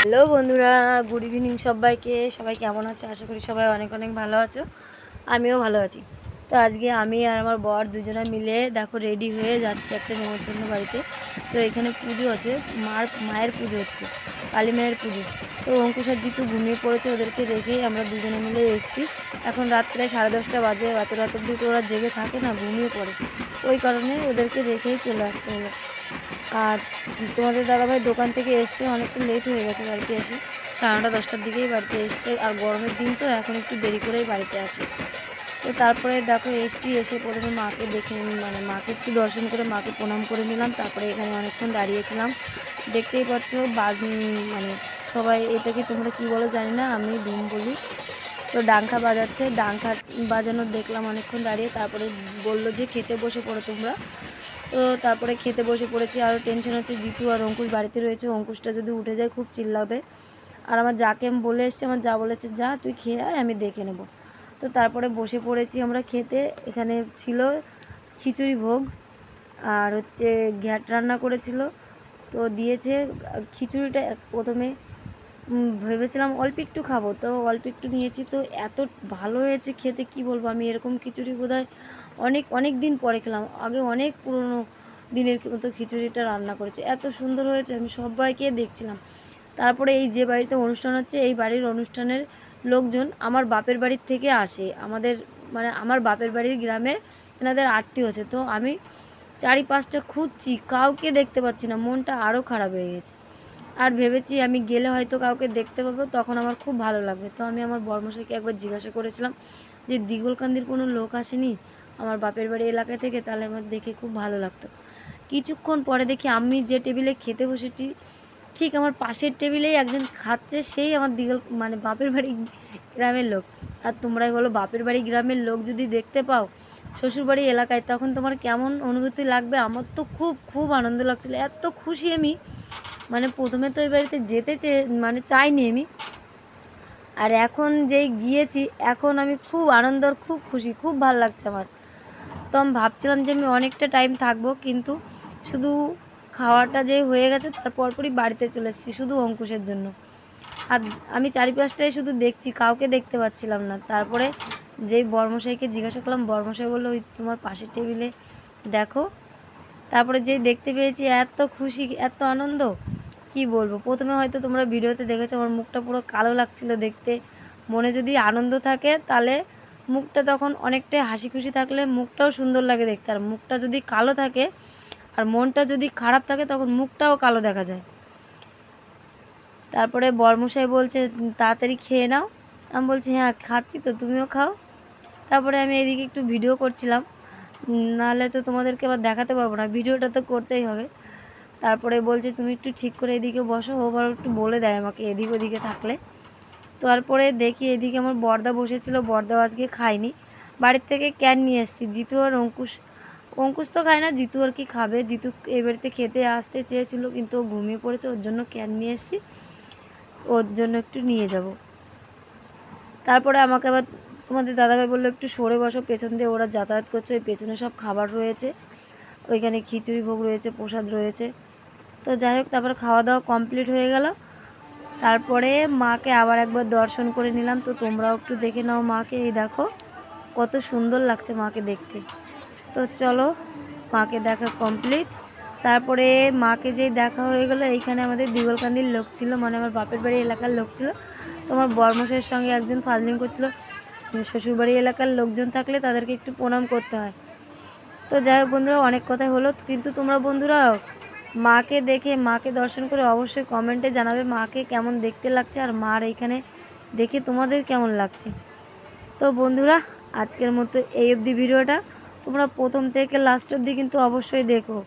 Hello বন্ধুরা good evening সবাইকে। সবাই কেমন আছো? আশা করি সবাই অনেক অনেক ভালো আছো। আমিও ভালো আছি। তো আজকে আমি আর আমার বর দুজনে মিলে দেখো রেডি হয়ে যাচ্ছে একটা নেমন্তন্ন বাড়িতে। তো এখানে পুজো আছে। মার, মায়ের পুজো হচ্ছে। কালী মায়ের পুজো। তো অঙ্কুশ আর জিতু ঘুমিয়ে পড়েছে, ওদেরকে রেখেই আমরা দুজনে মিলে এসেছি। এখন রাত প্রায় সাড়ে দশটা বাজে, এত রাত অব্দি তো ওরা জেগে থাকে না, ঘুমিয়ে পড়ে। ওই কারণে ওদেরকে রেখেই চলে আসতে হলো। আর তোমাদের দাদাভাই দোকান থেকে এসছে, অনেকটা লেট হয়ে গেছে বাড়িতে এসে। সাড়ে নটা, দশটার দিকেই বাড়িতে এসছে। আর গরমের দিন তো এখন একটু দেরি করেই বাড়িতে আসে। তো তারপরে দেখো এসছি, এসে প্রথমে মাকে দেখে মানে মাকে একটু দর্শন করে, মাকে প্রণাম করে নিলাম। তারপরে এখানে অনেকক্ষণ দাঁড়িয়েছিলাম। দেখতেই পাচ্ছ বাজ মানে সবাই এটাকে তোমরা কি বলো জানি না, আমি ধুম বলি। তো ডাঙ্কা বাজাচ্ছে ডাঙ্কা বাজানো দেখলাম অনেকক্ষণ দাঁড়িয়ে। তারপরে বলল যে খেতে বসে পড়ো তোমরা। তো তারপরে খেতে বসে পড়েছি। আরও টেনশন হচ্ছে, জিতু আর অঙ্কুশ বাড়িতে রয়েছে। অঙ্কুশটা যদি উঠে যায় খুব চিল্লাবে। আর আমার যাকে আমি বলে এসছি, আমার যা বলেছে, যা, তুই খেয়ে আয়, আমি দেখে নেব। তো তারপরে বসে পড়েছি আমরা খেতে। এখানে ছিল খিচুড়ি ভোগ আর হচ্ছে ঘ্যাট রান্না করেছিল। তো দিয়েছে খিচুড়িটা প্রথমে ভেবেছিলাম অল্প একটু খাব, তো অল্প একটু নিয়েছি। তো এত ভালো হয়েছে খেতে, কি বলব আমি? এরকম খিচুড়ি বোধহয় অনেক অনেক দিন পরে খেলাম। আগে অনেক পুরনো দিনের মতো খিচুড়িটা রান্না করেছে। এত সুন্দর হয়েছে, আমি সবাইকে দেখছিলাম। তারপরে এই যে বাড়িতে অনুষ্ঠান হচ্ছে, এই বাড়ির অনুষ্ঠানের লোকজন আমার বাপের বাড়ির থেকে আসে। আমাদের মানে আমার বাপের বাড়ির গ্রামের এনাদের আত্মীয় আছে। তো আমি চারি পাঁচটা খুঁজছি, কাউকে দেখতে পাচ্ছি না। মনটা আরও খারাপ হয়ে গেছে। আর ভেবেছি আমি গেলে হয়তো কাউকে দেখতে পাবো, তখন আমার খুব ভালো লাগবে। তো আমি আমার বর্মশাইকে একবার জিজ্ঞাসা করেছিলাম যে, দিগলকান্দির কোনো লোক আসেনি আমার বাপের বাড়ি এলাকা থেকে? তাহলে আমার দেখে খুব ভালো লাগতো। কিছুক্ষণ পরে দেখি আমি যে টেবিলে খেতে বসেছি ঠিক আমার পাশের টেবিলেই একজন খাচ্ছে, সেই আমার দিগল মানে বাপের বাড়ি গ্রামের লোক। আর তোমরাই বলো, বাপের বাড়ি গ্রামের লোক যদি দেখতে পাও শ্বশুরবাড়ি এলাকায়, তখন তোমার কেমন অনুভূতি লাগবে? আমার তো খুব খুব আনন্দ লাগছিল। এত খুশি আমি। মানে প্রথমে তো এই বাড়িতে যেতে চেয়ে মানে চাইনি আমি। আর এখন যেই গিয়েছি, এখন আমি খুব আনন্দ আর খুব খুশি, খুব ভালো লাগছে আমার। তো আমি ভাবছিলাম যে আমি অনেকটা টাইম থাকব, কিন্তু শুধু খাওয়াটা যে হয়ে গেছে তার পরপরই বাড়িতে চলে এসেছি, শুধু অঙ্কুশের জন্য। আর আমি চারিপাশটায় শুধু দেখছি, কাউকে দেখতে পাচ্ছিলাম না। তারপরে যেই বর্মশাইকে জিজ্ঞাসা করলাম, বর্মশাই বলল, ওই তোমার পাশের টেবিলে দেখো। তারপরে যেই দেখতে পেয়েছি, এত খুশি, এত আনন্দ, কি বলব? প্রথমে হয়তো তোমরা ভিডিওতে দেখেছ, আমার মুখটা পুরো কালো লাগছিল দেখতে। মনে যদি আনন্দ থাকে, তাহলে মুখটা তখন অনেকটাই হাসি খুশি থাকলে মুখটাও সুন্দর লাগে দেখতে। আর মুখটা যদি কালো থাকে আর মনটা যদি খারাপ থাকে তখন মুখটাও কালো দেখা যায়। তারপরে বর্মশাই বলছে, তাড়াতাড়ি খেয়ে নাও। আমি বলছি হ্যাঁ খাচ্ছি তো, তুমিও খাও। তারপরে আমি এদিকে একটু ভিডিও করছিলাম। নাহলে তো তোমাদেরকে আবার দেখাতে পারব না, ভিডিওটা তো করতেই হবে। তারপরে বলছে, তুমি একটু ঠিক করে এদিকে বসো, ও আবার একটু বলে দেয় আমাকে এদিক ওদিকে থাকলে। তারপরে দেখি এদিকে আমার বর্দা বসেছিল, বর্দাও আজকে খায়নি। বাড়ির থেকে ক্যান নিয়ে এসেছি, জিতু আর অঙ্কুশ। অঙ্কুশ তো খায় না, জিতু আর কি খাবে। জিতু এই বাড়িতে খেতে আসতে চেয়েছিল, কিন্তু ও ঘুমিয়ে পড়েছে, ওর জন্য ক্যান নিয়ে এসেছি, ওর জন্য একটু নিয়ে যাব। তারপরে আমাকে আবার তোমাদের দাদাভাই বলল, একটু সরে বসো, পেছন দিয়ে ওরা যাতায়াত করছে, ওই পেছনে সব খাবার রয়েছে, ওইখানে খিচুড়ি ভোগ রয়েছে, প্রসাদ রয়েছে। তো যাই হোক, তারপরে খাওয়া দাওয়া কমপ্লিট হয়ে গেল। তারপরে মাকে আবার একবার দর্শন করে নিলাম, তো তোমরাও একটু দেখে নাও মাকে, এই দেখো, কত সুন্দর লাগছে মাকে দেখতে। তো চলো মাকে দেখা কমপ্লিট তারপরে মাকে যেই দেখা হয়ে গেলো, এইখানে আমাদের দিগলকান্দির লোক ছিল মানে আমার বাপের বাড়ি এলাকার লোক ছিল। তো আমার বর্মশের সঙ্গে একজন ফাজলিং করছিল। শ্বশুরবাড়ি এলাকার লোকজন থাকলে তাদেরকে একটু প্রণাম করতে হয়। তো যাই হোক বন্ধুরা, অনেক কথাই হলো। কিন্তু তোমরা বন্ধুরা, মাকে দেখে, মাকে দর্শন করে অবশ্যই কমেন্টে জানাবে মাকে কেমন দেখতে লাগছে আর মার এইখানে দেখে তোমাদের কেমন লাগছে। তো বন্ধুরা, আজকের মতো এই অবধি ভিডিওটা। তোমরা প্রথম থেকে লাস্ট অবধি কিন্তু অবশ্যই দেখো।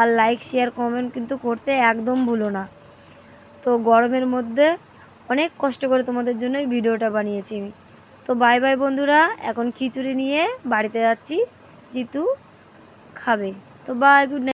আর লাইক শেয়ার কমেন্ট কিন্তু করতে একদম ভুলো না। তো গরমের মধ্যে অনেক কষ্ট করে তোমাদের জন্য এই ভিডিওটা বানিয়েছি আমি। তো বাই বাই বন্ধুরা, এখন খিচুড়ি নিয়ে বাড়িতে যাচ্ছি। জিতু খাবে। তো বাই গুড নাইট